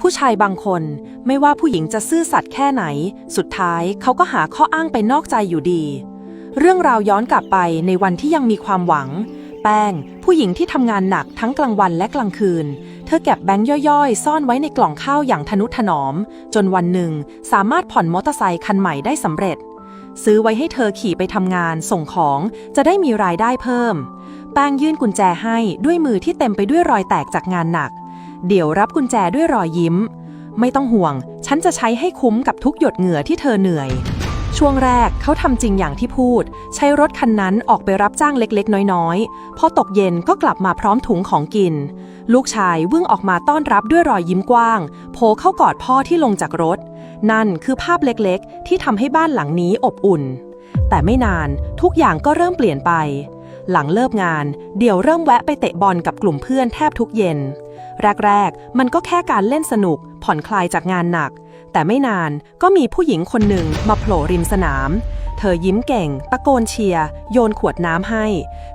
ผู้ชายบางคนไม่ว่าผู้หญิงจะซื่อสัตย์แค่ไหน สุดท้ายเขาก็หาข้ออ้างไปนอกใจอยู่ดี เรื่องราวย้อนกลับไปในวันที่ยังมีความหวัง แป้ง ผู้หญิงที่ทำงานหนักทั้งกลางวันและกลางคืน เธอเก็บแบงค์ย่อยๆ ซ่อนไว้ในกล่องข้าวอย่างทนุถนอม จนวันหนึ่งสามารถผ่อนมอเตอร์ไซค์คันใหม่ได้สำเร็จ ซื้อไว้ให้เธอขี่ไปทำงานส่งของจะได้มีรายได้เพิ่ม แป้งยื่นกุญแจให้ด้วยมือที่เต็มไปด้วยรอยแตกจากงานหนัก เดี๋ยวรับกุญแจด้วยรอยยิ้ม ไม่ต้องห่วง ฉันจะใช้ให้คุ้มกับทุกหยดเหงื่อที่เธอเหนื่อย ช่วงแรกเขาทำจริงอย่างที่พูด ใช้รถคันนั้นออกไปรับจ้างเล็กๆ น้อยๆ พอตกเย็นก็กลับมาพร้อมถุงของกิน ลูกชายวิ่งออกมาต้อนรับด้วยรอยยิ้มกว้าง โผล่เข้ากอดพ่อที่ลงจากรถ นั่นคือภาพเล็กๆ ที่ทำให้บ้านหลังนี้อบอุ่น แต่ไม่นานทุกอย่างก็เริ่มเปลี่ยนไปหลังเลิกงาน เดี๋ยวเริ่มแวะไปเตะบอลกับกลุ่มเพื่อนแทบทุกเย็น แรกๆ มันก็แค่การเล่นสนุก ผ่อนคลายจากงานหนัก แต่ไม่นานก็มีผู้หญิงคนหนึ่งมาโผล่ริมสนาม เธอยิ้มเก่ง ตะโกนเชียร์โยนขวดน้ำให้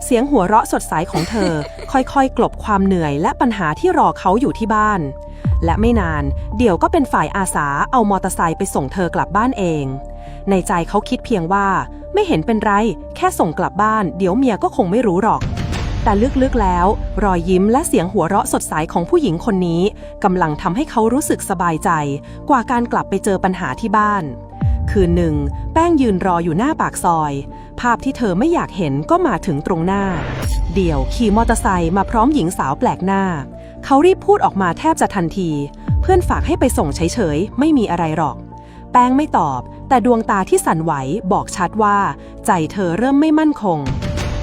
เสียงหัวเราะสดใสของเธอ ค่อยๆ กลบความเหนื่อยและปัญหาที่รอเขาอยู่ที่บ้าน และไม่นานเดี๋ยวก็เป็นฝ่ายอาสาเอามอเตอร์ไซค์ไปส่งเธอกลับบ้านเอง ในใจเขาคิดเพียงว่า ไม่เห็นเป็นไร แค่ส่งกลับบ้าน เดี๋ยวเมียก็คงไม่รู้หรอก แต่ลึกๆแล้ว รอยยิ้มและเสียงหัวเราะสดใสของผู้หญิงคนนี้กำลังทำให้เขารู้สึกสบายใจ กว่าการกลับไปเจอปัญหาที่บ้าน คืนหนึ่ง แป้งยืนรออยู่หน้าปากซอย ภาพที่เธอไม่อยากเห็นก็มาถึงตรงหน้า เดี่ยวขี่มอเตอร์ไซค์มาพร้อมหญิงสาวแปลกหน้า เขารีบพูดออกมาแทบจะทันที เพื่อนฝากให้ไปส่งเฉยๆไม่มีอะไรหรอก แป้งไม่ตอบ แต่ดวงตาที่สั่นไหวบอกชัดว่า ใจเธอเริ่มไม่มั่นคง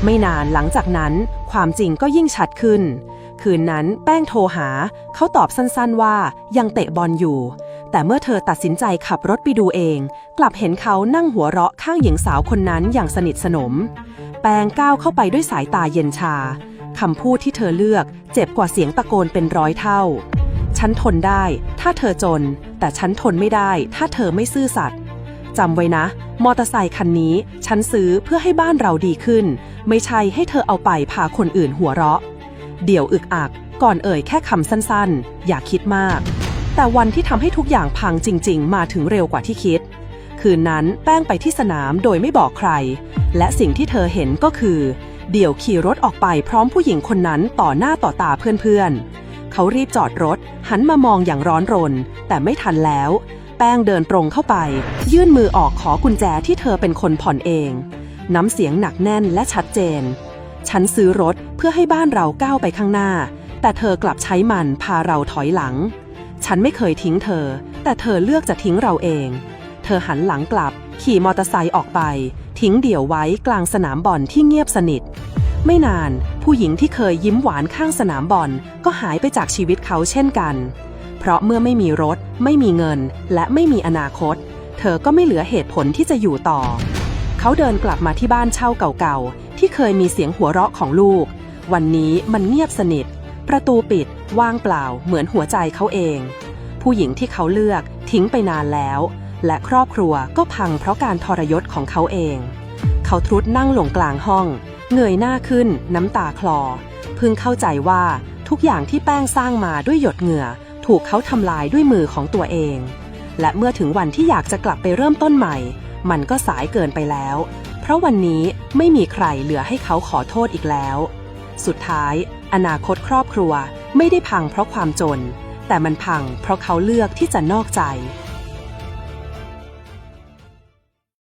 ไม่นานหลังจากนั้น ความจริงก็ยิ่งชัดขึ้น คืนนั้นแป้งโทรหา เขาตอบสั้นๆว่ายังเตะบอลอยู่ แต่เมื่อเธอตัดสินใจขับรถไปดูเอง กลับเห็นเขานั่งหัวเราะข้างหญิงสาวคนนั้นอย่างสนิทสนม แป้งก้าวเข้าไปด้วยสายตาเย็นชาคำพูดที่เธอเลือก เจ็บกว่าเสียงตะโกนเป็นร้อยเท่า ฉันทนได้ ถ้าเธอจน แต่ฉันทนไม่ได้ ถ้าเธอไม่ซื่อสัตย์ จำไว้นะ มอเตอร์ไซคันนี้ ฉันซื้อเพื่อให้บ้านเราดีขึ้น ไม่ใช่ให้เธอเอาไปพาคนอื่นหัวเราะ เดี๋ยวอึกอัก ก่อนเอ่ยแค่คำสั้นๆ อย่าคิดมาก แต่วันที่ทำให้ทุกอย่างพังจริง ๆ มาถึงเร็วกว่าที่คิด คืนนั้นแป้งไปที่สนามโดยไม่บอกใคร และสิ่งที่เธอเห็นก็คือ เดี่ยวขี่รถออกไปพร้อมผู้หญิงคนนั้นต่อหน้าต่อตาเพื่อนๆเขารีบจอดรถ หันมามองอย่างร้อนรน แต่ไม่ทันแล้ว แป้งเดินตรงเข้าไป ยื่นมือออกขอกุญแจที่เธอเป็นคนผ่อนเอง น้ำเสียงหนักแน่นและชัดเจน ฉันซื้อรถเพื่อให้บ้านเราก้าวไปข้างหน้า แต่เธอกลับใช้มันพาเราถอยหลัง ฉันไม่เคยทิ้งเธอ แต่เธอเลือกจะทิ้งเราเอง เธอหันหลังกลับ ขี่มอเตอร์ไซค์ออกไป ทิ้งเดี่ยวไว้กลางสนามบอลที่เงียบสนิทไม่นาน ผู้หญิงที่เคยยิ้มหวานข้างสนามบอลก็หายไปจากชีวิตเขาเช่นกัน ราะเมื่อไม่มีรถ ไม่มีเงิน และไม่มีอนาคต เธอก็ไม่เหลือเหตุผลที่จะอยู่ต่อ เขาเดินกลับมาที่บ้านเช่าเก่าๆ ที่เคยมีเสียงหัวเราะของลูก วันนี้มันเงียบสนิท ประตูปิด ว่างเปล่า เหมือนหัวใจเขาเอง ผู้หญิงที่เขาเลือกทิ้งไปนานแล้ว และครอบครัวก็พังเพราะการทรยศของเขาเอง เขาทรุดนั่งหลงกลางห้อง เงยหน้าขึ้น น้ำตาคลอเพิ่งเข้าใจว่าทุกอย่างที่แป้งสร้างมาด้วยหยดเหงื่อ ถูกเขาทำลายด้วยมือของตัวเอง และเมื่อถึงวันที่อยากจะกลับไปเริ่มต้นใหม่ มันก็สายเกินไปแล้ว เพราะวันนี้ไม่มีใครเหลือให้เขาขอโทษอีกแล้ว สุดท้าย อนาคตครอบครัวไม่ได้พังเพราะความจน แต่มันพังเพราะเขาเลือกที่จะนอกใจ